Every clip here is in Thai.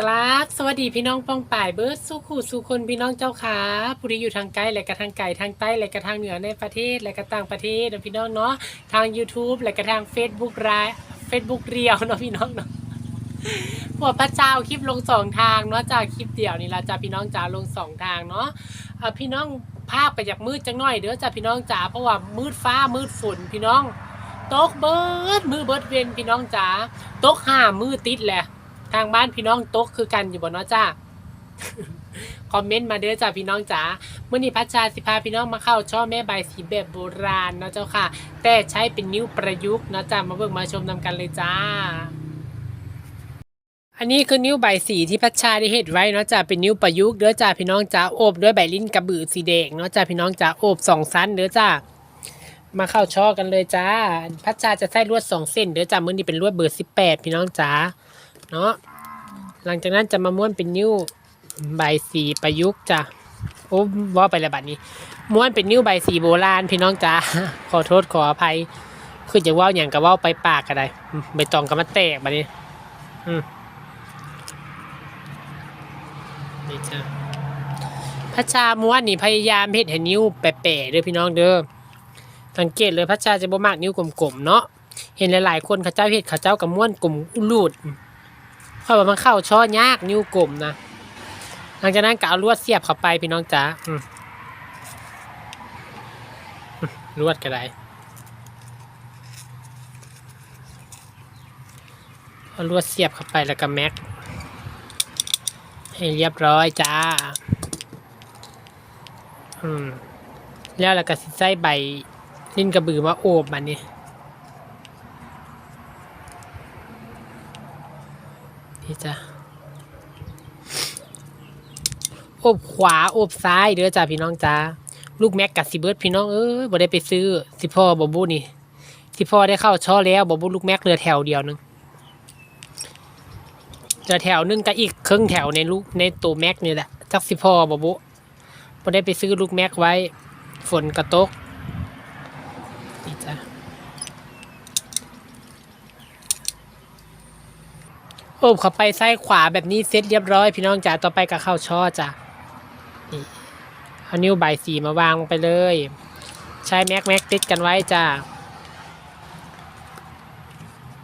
กราบสวัสดีพี่น้องป้องป่ายเบิร์ดสู้ขู่สู้คนพี่น้องเจ้าขาผู้ที่อยู่ทางไกลและกระทางไก่ทางใต้และกระทางเหนือในประเทศและกระต่างประเทศนะพี่น้องเนาะทาง YouTube และกระทาง Facebook ราย Facebook เรียวเนาะพี่น้องเนาะพวกพระเจ้าคลิปลงสองทางเนาะจากคลิปเดียวนี่ละจ้าพี่น้องจ๋าลงสองทางเนาะพี่น้องภาพไปจากมืดจังหน่อยเด้อจ้าพี่น้องจ๋าเพราะว่ามืดฟ้ามืดฝนพี่น้องตกเบิร์ดมือเบิร์ดเวนพี่น้องจ๋าตกห้ามือติดแหละ ทางบ้านพี่น้องโต๊ะคือกันอยู่บ่เนาะจ้าคอมเมนต์มาเด้อจ้าพี่น้องจ๋าเมื่อนี้พัชชาสิพาพี่น้องมาเข้าช่อแม่ใบสีแบบโบราณเนาะเจ้าค่ะ แต่ใช้เป็นนิ้วประยุกต์เนาะจ้ามาเบิ่งมาชมนำกันเลยจ้า อันนี้คือนิ้วใบสีที่พัชชาได้เฮ็ดไว้เนาะจ้าเป็นนิ้วประยุกต์เด้อจ้าพี่น้องจ๋าโอบด้วยใบลิ้นกระบือสีแดงเนาะจ้าพี่น้องจ๋าโอบสองสั้นเด้อจ้ามาเข้าช่อกันเลยจ้าพัชชาจะใส่ลวดสองเส้นเด้อจ้าเมื้อนี้เป็นลวดเบอร์สิบแปดพี่น้องจ๋า เนาะหลังจากนั้นจะมาม้วนเป็นนิ้วใบสีประยุกต์จ้ะโอ้ว่าไปแล้วบัดนี้ ม้วนเป็นนิ้วใบสีโบราณพี่น้องจ้าขอโทษขออภัยคือจะว่าอย่างกับว่าไปปากกันได้อืมใบตองก็มาแตกบัดนี้อืมนี่จ้ะพัชชาม้วนนี่พยายามเฮ็ดให้นิ้วแปะๆเด้อพี่น้องเด้อสังเกตเลยพัชชาจะบ่มากนิ้วกลมๆเนาะเห็นหลายๆคนเขาเจ้าเฮ็ดเขาเจ้ากับม้วนกลมลูด เขาบอกมันเข้าช่อยากนิ้วกลมนะหลังจากนั้นก็เอาลวดเสียบเข้าไปพี่น้องจ๋าลวดก็ได้เอาลวดเสียบเข้าไปแล้วก็แม็ก ให้เรียบร้อยจ้า อืม แล้วเราก็ใส่ใบลิ้นกระบือมาโอบมันนี่ จ้ะโอบขวาโอบซ้ายเด้อจ้าพี่น้องจ้าลูกแม็กกับสิเบิร์ดพี่น้องเอ้ยบ่ได้ไปซื้อสิพ่อบอบูนี่สิพ่อได้เข้าช่อแล้วบอบูลูกแม็กเหลือแถวเดียวนึงเหลือแถวนึงกับอีกครึ่งแถวในลูกในตัวแม็กนี่แหละจักสิพ่อบอบูบ่ได้ไปซื้อลูกแม็กไว้ ฝนกระตกนี่จ้ะ โอบเข้าไปซ้ายขวาแบบนี้เสร็จเรียบร้อย พี่น้องจ๋าต่อไปก็เข้าช่อจ้ะนี่เอานิ้วใบสีมาวางไปเลย ใช้แม็กแม็กติดกันไว้จ้ะ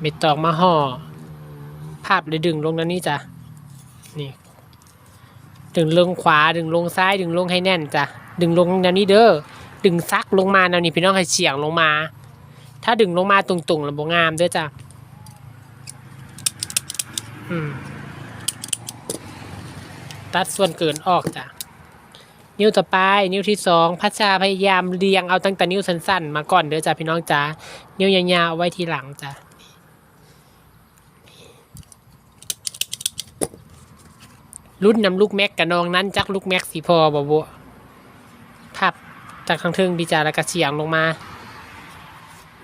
ไม่ตอกมาห่อภาพเลยดึงลงนั้นนี่จ้ะนี่ดึงลงขวาดึงลงซ้ายดึงลงให้แน่นจ้ะดึงลงแนวนี้เด้อดึงซักลงมาแนวนี้พี่น้องให้เฉียงลงมา ถ้าดึงลงมาตรงๆแล้วบ่งามเด้อจ้ะ ตัดส่วนเกินออกจ้ะ นิ้วต่อไปนิ้วที่สองพัชชาพยายามเรียงเอาตั้งแต่นิ้วสั้นๆ มาก่อนเด้อจ้ะพี่น้องจ๋านิ้วยาวๆเอาไว้ทีหลังจ้ะรุ่นนำลูกแม็กกับน้องนั้นจักลูกแม็กสีพอบ่บัวพับจากข้างเทิงดีจ้ะแล้วก็เฉียงลงมา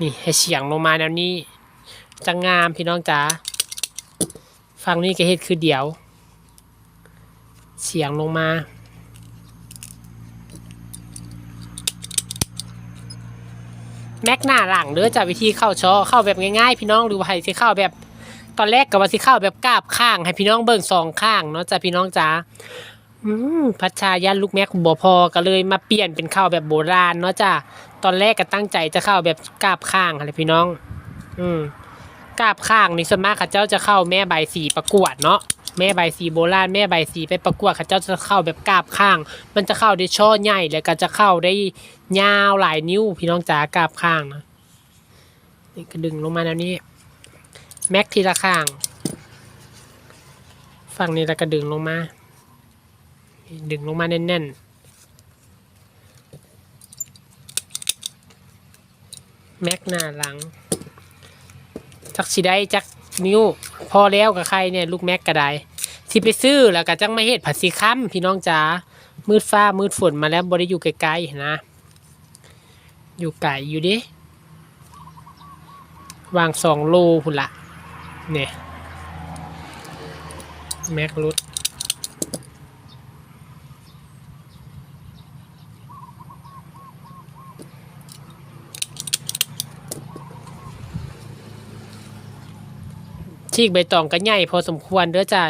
นี่ให้เฉียงลงมาแนวนี้จะงามพี่น้องจ๋า ฝั่งนี้ก็เฮ็ดคือเดียว เฉียงลงมา แม็กหน้าหลังเด้อจากวิธีเข้าช่อเข้าแบบง่ายๆ พี่น้องหรือว่าให้สิเข้าแบบตอนแรกกับว่าสิเข้าแบบกราบข้าง ให้พี่น้องเบิ่งสองข้างเนาะจ้ะพี่น้องจ๋าอืมพัชชายันลูกแม็กบ่พอก็เลยมาเปลี่ยนเป็นเข้าแบบโบราณเนาะจ้ะตอนแรกก็ตั้งใจจะเข้าแบบกราบข้างอะไรพี่น้อง อืม กาบข้างนี่ส่วนมากข้าเจ้าจะเข้าแม่ใบสีประกวดเนาะแม่ใบสีโบราณแม่ใบสีไปประกวดข้าเจ้าจะเข้าแบบกาบข้าง มันจะเข้าได้ช่อใหญ่แล้วก็จะเข้าได้ยาวหลายนิ้ว พี่น้องจ๋ากาบข้างนะนี่ก็ดึงลงมาแล้วนี้แม็กทีละข้าง ฝั่งนี้แล้วก็ดึงลงมา ดึงลงมาแน่นๆแม็กหน้าหลัง จักสิได้จักนิ้ว พอแล้วกับใครเนี่ยลูกแม็กก็ได้ที่ไปซื้อแล้วก็จังไม่เห็ดผัดสีค้ำพี่น้องจ๋ามืดฟ้ามืดฝนมาแล้วบริอยู่ไกลๆนะ อยู่ไกลอยู่ดิวางสองโลหุ่นละเนี่ยแม็กรุด ชีกใบตองก็ใหญ่พอสมควรเด้อจ้า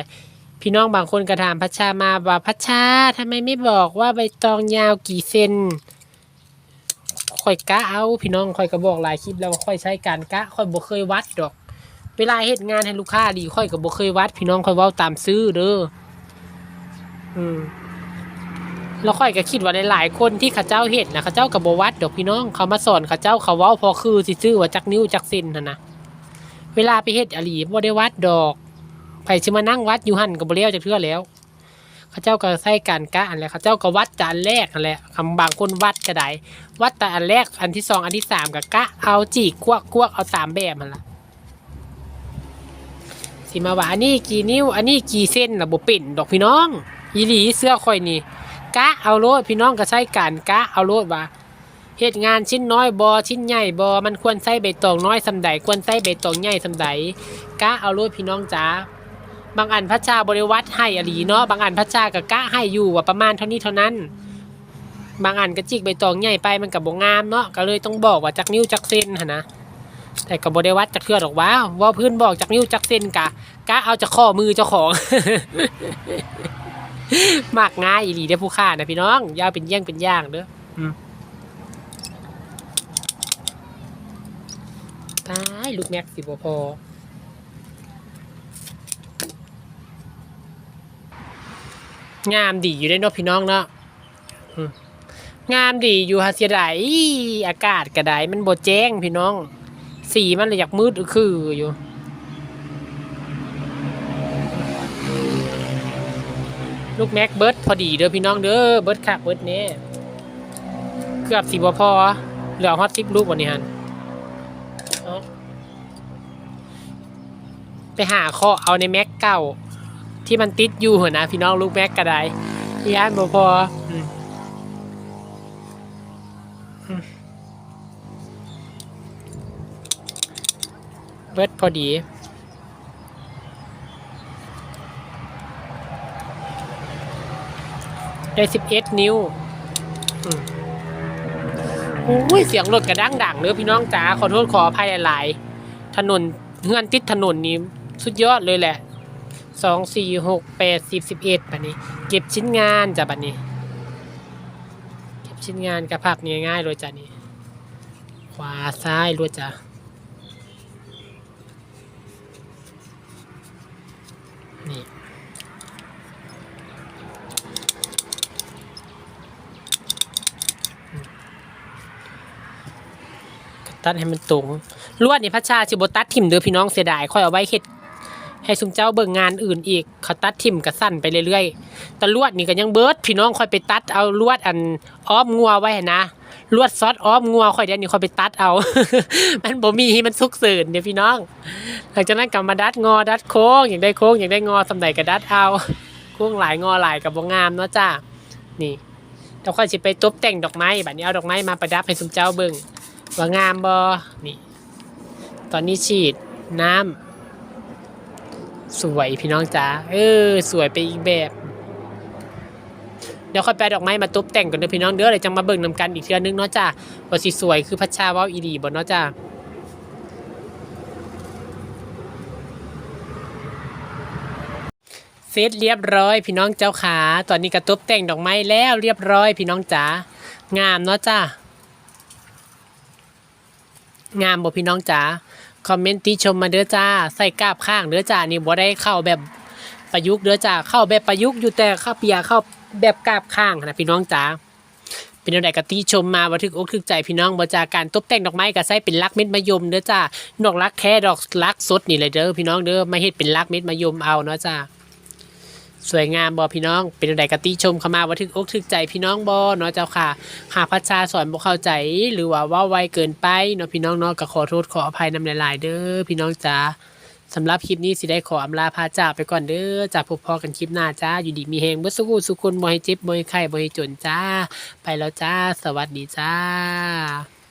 พี่น้องบางคนก็ถามพัชชามาว่าพัชชาทำไมไม่บอกว่าใบตองยาวกี่เซนค่อยกะเอา พี่น้องค่อยก็บอกหลายคลิปแล้วค่อยใช้การกะค่อยบ่เคยวัดดอก เวลาเฮ็ดงานให้ลูกค้าดีค่อยก็บ่เคยวัด พี่น้องค่อยเว้าตามซื้อเด้ออืมแล้วค่อยก็คิดว่าหลายๆคนที่เขาเจ้าเฮ็ดนะเขาเจ้าก็บ่วัดดอกพี่น้องเขามาสอนเขาเจ้าเขาเว้าพอคือสิซื้อว่าจักนิ้วจักเซนหั่นนะ เวลาไปเฮ็ดอหลีบ่ได้วัดดอกไผสิมานั่งวัดอยู่หั่นก็บ่เลี้ยวจะเทื่อแล้วเขาเจ้าก็ใส่การกะอันแหละเขาเจ้าก็วัดจานแรกนั่นแหละคำบางคนวัดก็ได้วัดแต่อันแรกอันที่สองอันที่สามก็กะเอาจีกกวกกวกเอาตามแบบมันละสิมาว่าอันนี้กี่นิ้ว อันนี้กี่เส้นน่ะบ่เป็นดอกพี่น้องอีหลีเสื้อข่อยนี่กะเอาโลดพี่น้องก็ใช้การกะเอาโลดว่า เฮ็ดงานชิ้นน้อยบอชิ้นใหญ่บอมันควรใส่ใบตองน้อยสำใดควรใส่ใบตองใหญ่สำใดกะเอาโลดพี่น้องจ๋าบางอันพระชาบริวัตให้อลีเนาะบางอันพระชากับกะให้อยู่ว่าประมาณเท่านี้เท่านั้น บางอันก็จิกใบตองใหญ่ไปมันกับบงามเนาะก็เลยต้องบอกว่าจักนิ้วจักเซนหนนะแต่ก็บบริวัตจักเทือดอกว้าว่าพื้นบอกจักนิ้วจักเซนกะกะเอาจากข้อมือเจ้าของมากง่ายอีหลีได้ผู้ค่านะพี่น้องยาวเป็นเยี่ยงเป็นย่างเด้ออืม ตายลูกแม็กสิบพองามดีอยู่ได้เนาะพี่น้องเนาะงามดีอยู่ฮะเสียดายอากาศกระไดมันบดแจ้งพี่น้อง สีมันเลยอยากมืดคืออยู่ลูกแม็กเบิร์ดพอดีเด้อพี่น้องเด้อเบิร์ดคักเบิร์ดเน่เกือบสีบพอเหลือฮอตซิปลูกวันนี้ฮัน ไปหาข้อเอาในแม็กเก่า ที่มันติดอยู่หัวนะพี่น้องลูกแม็กกระไดพี่อันบ่พออืมอืมเบิดพอดีได้สิบเอ็ดนิ้วโอ้ยเสียงรถกระดังดังเนื้อพี่น้องจ๋าขอโทษขออภัยหลาย ๆ ถนนเงื่อนติดถนนนี้ สุดยอดเลยแหละสองสี่หกแปดสิบสิบเอ็ดบัดนี้ เก็บชิ้นงานจ้ะบัดนี้ เก็บชิ้นงานกระพับง่ายๆเลยจ้ะนี่ขวาซ้ายด้วยจ้ะนี่ตัดให้มันตรงลวดนี่พัชชาชิบตัดทิมเด้อพี่น้องเสียดายค่อยเอาไว้เฮ็ด ให้ซุมเจ้าเบิ่งงานอื่นอีก เขาตัดทิมกระสั้นไปเรื่อยๆแต่ลวดนี่ก็ยังเบิดพี่น้องคอยไปตัดเอาลวดอันอ้อมงัวไว้นะลวดซอสอ้อมงัวคอยเดี๋ยวนี้คอยไปตัดเอา มันบ่มีมันสุกเสริญเดี๋ยวพี่น้อง หลังจากนั้นกลับมาดัดงอดัดโค้งอย่างได้โค้งอย่างได้งอสำใดก็ดัดเอาโค้งหลายงอหลายกับบ่งามเนาะจ้านี่เดี๋ยวค่อยสิไปตบแต่งดอกไม้บัดนี้เอาดอกไม้มาประดับให้ซุมเจ้าเบิ่งว่างามบ่นี่ ตอนนี้ฉีดน้ำ สวยพี่น้องจ๋าเออ สวยไปอีกแบบ เดี๋ยวค่อยไปดอกไม้มาตบแต่งก่อนเด้อพี่น้องเด้อเดี๋ยจังมาเบิ่งนำกันอีกเทื่อนึงเนาะจ้าว่าสิสวยคือพัชชาว้าอีดีบ่เนาะจ้าเสร็จเรียบร้อยพี่น้องเจ้าขาตอนนี้ก็ตบแต่งดอกไม้แล้วเรียบร้อยพี่น้องจ๋างามเนาะจ้างามบ่พี่น้องจ๋า คอมเมนต์ที่ชมมาเด้อจ้า ใส่กาบข้างเด้อจ้านี่บ่ได้เข้าแบบประยุกต์เด้อจ้าเข้าแบบประยุกต์อยู่แต่เข้าเปียเข้าแบบกาบข้างนะพี่น้องจ้าเป็นอะไรก็ที่ชมมาบันทึกอกทึกใจพี่น้องบ่จาการตบแต่งดอกไม้กับใส่เป็นลักเม็ดมะยมเด้อจ้าดอกลักแค่ดอกลักสดนี่เลยเด้อพี่น้องเด้อไม่เฮ็ดเป็นลักเม็ดมะยมเอาเนาะจ้า สวยงามบอพี่น้อง เป็นอะไรกติชมเข้ามาว่าถึกอกถึกใจพี่น้องบอเนาะเจ้าค่ะ หากพระชาสอนบ่เข้าใจหรือว่าว่าไวเกินไปเนาะพี่น้องเนาะก็ขอโทษขออภัยนำหลาย ๆ เด้อพี่น้องจ๋าสำหรับคลิปนี้สิได้ขออำลาพาจากไปก่อนเด้อจากพบพอกันคลิปหน้าจ้าอยู่ดีมีแหงเบ่สุขุสุคนบ่ให้เจ็บบ่ให้ไข้บ่ให้จนจ้า ไปแล้วจ้า สวัสดีจ้า